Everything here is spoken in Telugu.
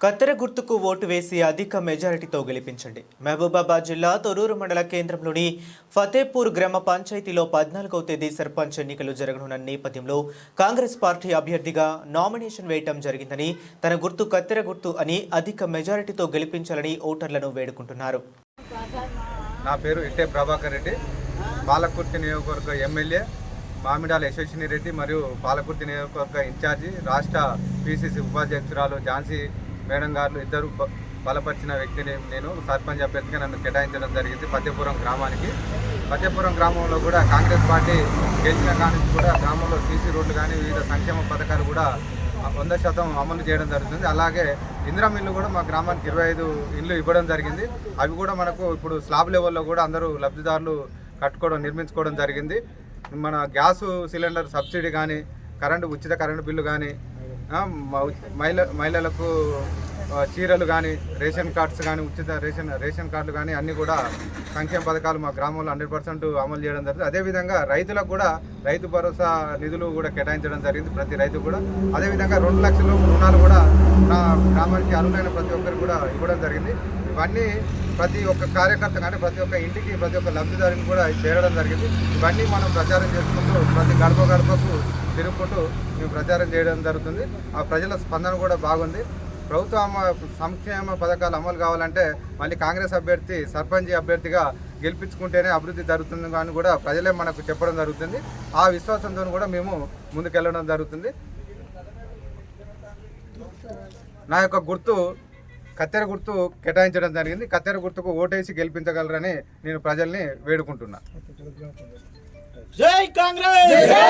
కత్తెర గుర్తుకు ఓటు వేసి అధిక మెజారిటీతో గెలిపించండి. మహబూబాబాద్ జిల్లా తొరూరు మండల కేంద్రంలోని ఫతేపూర్ గ్రామ పంచాయతీలో పద్నాలుగవ తేదీ సర్పంచ్ ఎన్నికలు జరగనున్న నేపథ్యంలో కాంగ్రెస్ పార్టీ అభ్యర్థిగా నామినేషన్ వేయటం జరిగిందని తన గుర్తు కత్తెర గుర్తు అని అధిక మెజారిటీతో గెలిపించాలని ఓటర్లను వేడుకుంటున్నారు. నా పేరు ఇట్టే ప్రభాకర్ రెడ్డి. పాలకుర్తి నియోజకవర్గ ఎమ్మెల్యే మామిడాల యశస్విని రెడ్డి మరియు పాలకుర్తి నియోజకవర్గ ఇన్ఛార్జి రాష్ట్ర పిసిసి ఉపాధ్యక్షురాలు ఝాన్సీ మేడం గారు ఇద్దరు బలపరిచిన వ్యక్తిని నేను సర్పంచ్ అభ్యర్థిగా నన్ను కేటాయించడం జరిగింది పత్యపురం గ్రామానికి. పత్యపురం గ్రామంలో కూడా కాంగ్రెస్ పార్టీ గెలిచిన కానీ కూడా గ్రామంలో సీసీ రోడ్లు కానీ వివిధ సంక్షేమ పథకాలు కూడా వంద శాతం అమలు చేయడం జరుగుతుంది. అలాగే ఇందిరా మిల్లు కూడా మా గ్రామానికి ఇరవై ఐదు ఇల్లు ఇవ్వడం జరిగింది. అవి కూడా మనకు ఇప్పుడు స్లాబ్ లెవెల్లో కూడా అందరూ లబ్ధిదారులు కట్టుకోవడం నిర్మించుకోవడం జరిగింది. మన గ్యాస్ సిలిండర్ సబ్సిడీ కానీ కరెంటు ఉచిత కరెంటు బిల్లు కానీ మహిళ మహిళలకు చీరలు కానీ రేషన్ కార్డ్స్ కానీ ఉచిత రేషన్ రేషన్ కార్డులు కానీ అన్నీ కూడా సంక్షేమ పథకాలు మా గ్రామంలో హండ్రెడ్ పర్సెంట్ అమలు చేయడం జరిగింది. అదేవిధంగా రైతులకు కూడా రైతు భరోసా నిధులు కూడా కేటాయించడం జరిగింది ప్రతి రైతు కూడా. అదేవిధంగా రెండు లక్షలు రుణాలు కూడా నా గ్రామానికి అర్హులైన ప్రతి ఒక్కరు కూడా ఇవ్వడం జరిగింది. ఇవన్నీ ప్రతి ఒక్క కార్యకర్త కానీ ప్రతి ఒక్క ఇంటికి ప్రతి ఒక్క లబ్ధిదారుని కూడా చేరడం జరిగింది. ఇవన్నీ మనం ప్రచారం చేసుకుంటూ ప్రతి గడప గడపకు తిరుగుకుంటూ మేము ప్రచారం చేయడం జరుగుతుంది. ఆ ప్రజల స్పందన కూడా బాగుంది. ప్రభుత్వ సంక్షేమ పథకాలు అమలు కావాలంటే మళ్ళీ కాంగ్రెస్ అభ్యర్థి సర్పంచ్ అభ్యర్థిగా గెలిపించుకుంటేనే అభివృద్ధి జరుగుతుంది అని కూడా ప్రజలే మనకు చెప్పడం జరుగుతుంది. ఆ విశ్వాసంతో కూడా మేము ముందుకెళ్ళడం జరుగుతుంది. నా యొక్క గుర్తు కత్తెర గుర్తు కేటాయించడం జరిగింది. కత్తెర గుర్తుకు ఓటేసి గెలిపించగలరని నేను ప్రజల్ని వేడుకుంటున్నా. జై కాంగ్రెస్! జై కాంగ్రెస్ జై కాంగ్రెస్